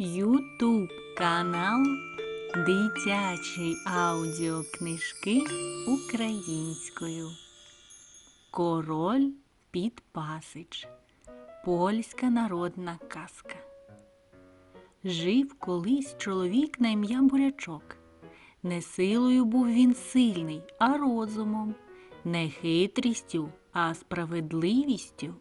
Ютуб канал Дитячі аудіокнижки українською. Король Підпасич. Польська народна казка. Жив колись чоловік на ім'я Бурячок. Не силою був він сильний, а розумом, не хитрістю, а справедливістю.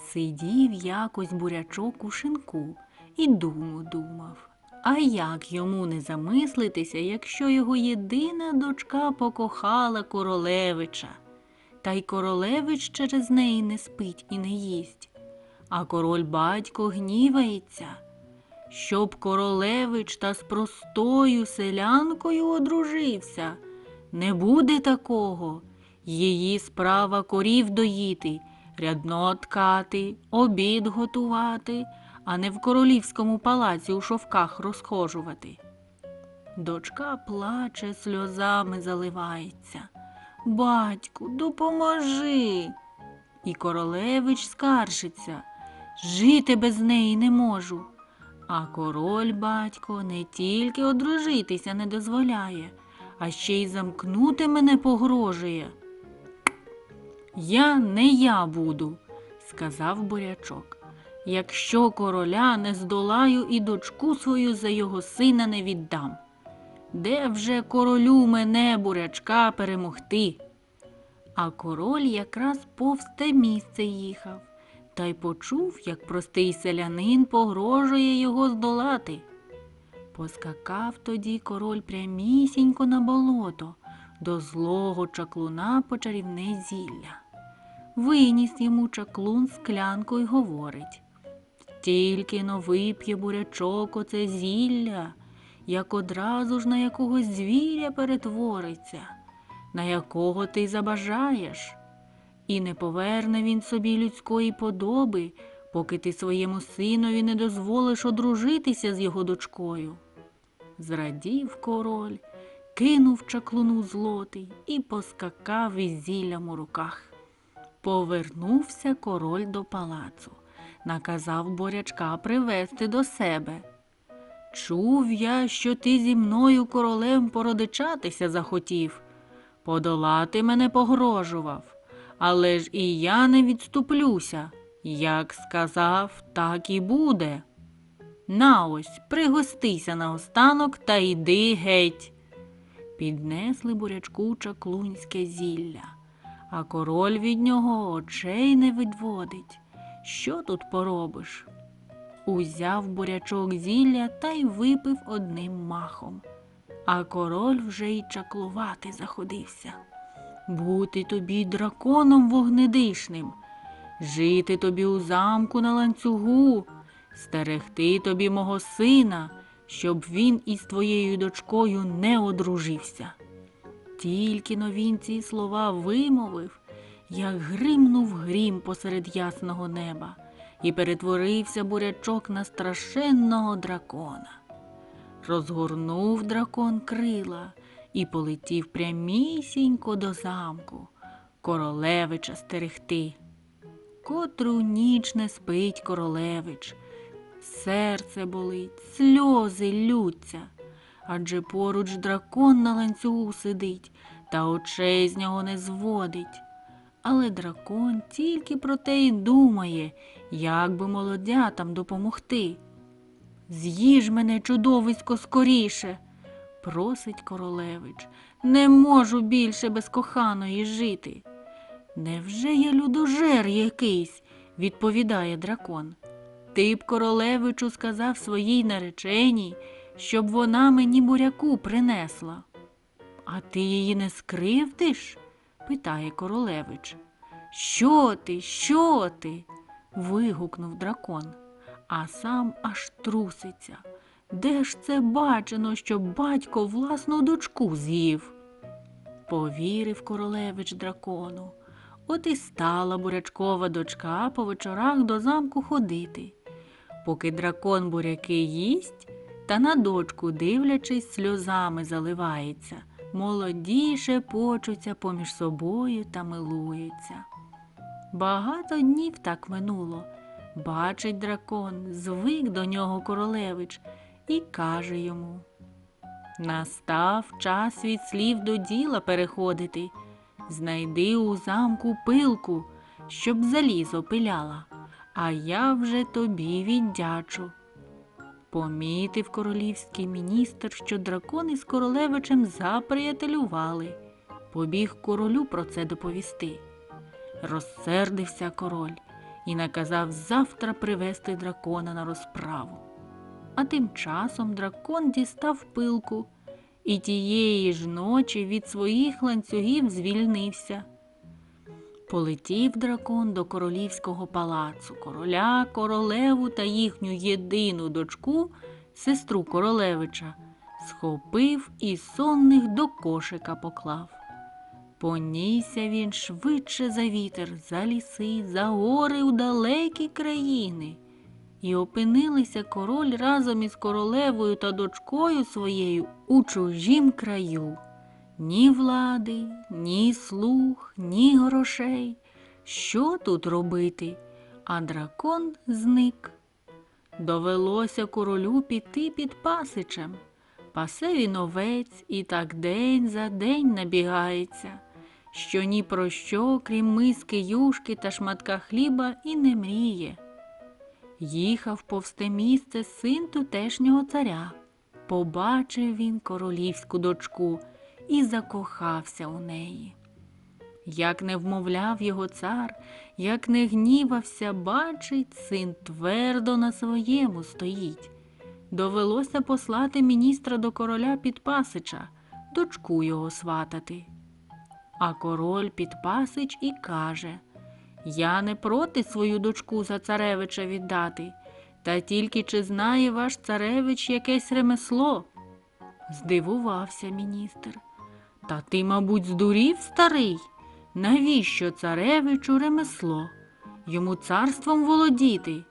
Сидів якось бурячок у шинку і думу думав. А як йому не замислитися, якщо його єдина дочка покохала королевича, та й королевич через неї не спить і не їсть, а король батько гнівається, щоб королевич та з простою селянкою одружився. Не буде такого. Її справа корів доїти, рядно ткати, обід готувати, а не в королівському палаці у шовках розхожувати. Дочка плаче, сльозами заливається. Батьку, допоможи. І королевич скаржиться. Жити без неї не можу. А король батько не тільки одружитися не дозволяє, а ще й замкнути мене погрожує. Я не я буду, сказав бурячок. Якщо короля не здолаю і дочку свою за його сина не віддам. Де вже королю мене бурячка перемогти? А король якраз повз те місце їхав, та й почув, як простий селянин погрожує його здолати. Поскакав тоді король прямісінько на болото до злого чаклуна по чарівне зілля. Виніс йому чаклун склянку й говорить тільки но вип'є бурячок оце зілля, як одразу ж на якогось звіря перетвориться, на якого ти забажаєш. І не поверне він собі людської подоби, поки ти своєму синові не дозволиш одружитися з його дочкою. Зрадів король, кинув чаклуну злотий і поскакав із зіллям у руках. Повернувся король до палацу, наказав борячка привезти до себе. Чув я, що ти зі мною королем породичатися захотів, подолати мене погрожував, але ж і я не відступлюся. Як сказав, так і буде. На ось, пригостися наостанок та йди геть. Піднесли бурячку чаклунське зілля, а король від нього очей не відводить. Що тут поробиш? Узяв бурячок зілля та й випив одним махом. А король вже й чаклувати заходився. Бути тобі драконом вогнедишним, жити тобі у замку на ланцюгу, стерегти тобі мого сина, щоб він із твоєю дочкою не одружився. Тільки но він ці слова вимовив, як гримнув грім посеред ясного неба, і перетворився бурячок на страшенного дракона. Розгорнув дракон крила і полетів прямісінько до замку, королевича стерегти. Котру ніч не спить королевич, серце болить, сльози лються, адже поруч дракон на ланцюгу сидить та очей з нього не зводить. Але дракон тільки про те й думає, як би молодятам допомогти. З'їж мене, чудовисько, скоріше, просить королевич. Не можу більше без коханої жити. Невже я людожер якийсь? відповідає дракон. Ти б королевичу сказав своїй нареченій, щоб вона мені буряку принесла. А ти її не скривдиш? Питає королевич. Що ти? Що ти? вигукнув дракон, а сам аж труситься. Де ж це бачено, щоб батько власну дочку з'їв? Повірив королевич дракону. От і стала бурячкова дочка по вечорах до замку ходити. Поки дракон буряки їсть, та на дочку, дивлячись, сльозами заливається, молоді шепочуться поміж собою та милуються. Багато днів так минуло. Бачить дракон, звик до нього королевич і каже йому Настав час від слів до діла переходити. Знайди у замку пилку, щоб залізо пиляла, а я вже тобі віддячу. Помітив королівський міністр, що дракон із королевичем заприятелювали. Побіг королю про це доповісти. Розсердився король і наказав завтра привести дракона на розправу. А тим часом дракон дістав пилку і тієї ж ночі від своїх ланцюгів звільнився. Полетів дракон до королівського палацу, короля, королеву та їхню єдину дочку, сестру королевича, схопив і сонних до кошика поклав. Понісся він швидше за вітер, за ліси, за гори у далекі країни. І опинилися король разом із королевою та дочкою своєю у чужім краю. Ні влади, ні слуг, ні грошей. Що тут робити? А дракон зник. Довелося королю піти під пасичем. Пасе він овець і так день за день набігається, що ні про що, крім миски юшки та шматка хліба, і не мріє. Їхав повсте місце син тутешнього царя. Побачив він королівську дочку і закохався у неї. Як не вмовляв його цар, як не гнівався, бачить, син твердо на своєму стоїть. Довелося послати міністра до короля Підпасича, дочку його сватати. А король Підпасич і каже Я не проти свою дочку за царевича віддати, та тільки чи знає ваш царевич якесь ремесло? Здивувався міністр. Та ти, мабуть, здурів, старий? Навіщо царевичу ремесло? Йому царством володіти?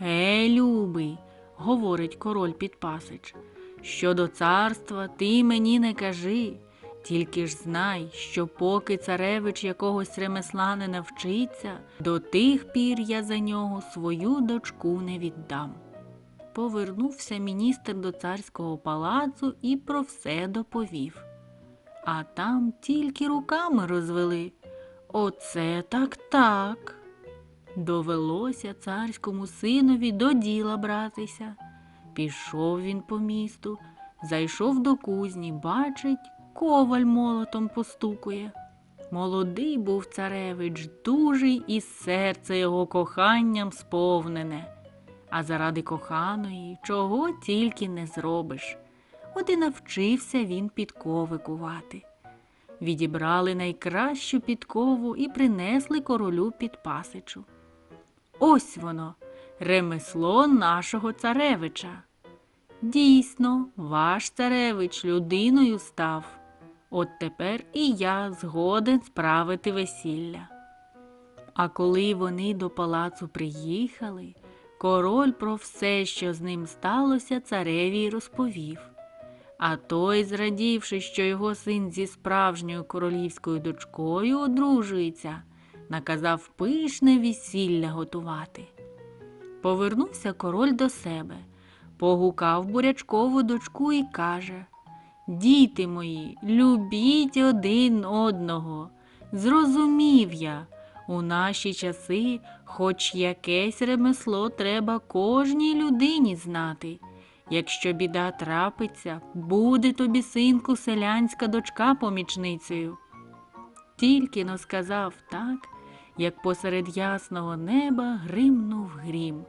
Е, любий, говорить король Підпасич, щодо царства ти мені не кажи, тільки ж знай, що поки царевич якогось ремесла не навчиться, до тих пір я за нього свою дочку не віддам. Повернувся міністр до царського палацу і про все доповів. А там тільки руками розвели. Оце так так. Довелося царському синові до діла братися. Пішов він по місту, зайшов до кузні, бачить, коваль молотом постукує. Молодий був царевич, дужий, і серце його коханням сповнене. А заради коханої чого тільки не зробиш. От і навчився він підкови кувати. Відібрали найкращу підкову і принесли королю під пасичу. Ось воно, ремесло нашого царевича. Дійсно, ваш царевич людиною став. От тепер і я згоден справити весілля. А коли вони до палацу приїхали, король про все, що з ним сталося, цареві розповів. А той, зрадівши, що його син зі справжньою королівською дочкою одружується, наказав пишне весілля готувати. Повернувся король до себе, погукав бурячкову дочку і каже Діти мої, любіть один одного. Зрозумів я, у наші часи хоч якесь ремесло треба кожній людині знати. Якщо біда трапиться, буде тобі, синку, селянська дочка помічницею. Тільки но сказав так, як посеред ясного неба гримнув грім.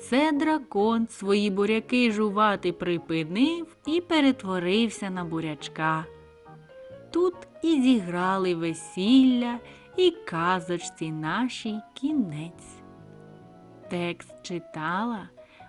Це дракон свої буряки жувати припинив і перетворився на бурячка. Тут і зіграли весілля, і казочці нашій кінець. Текст читала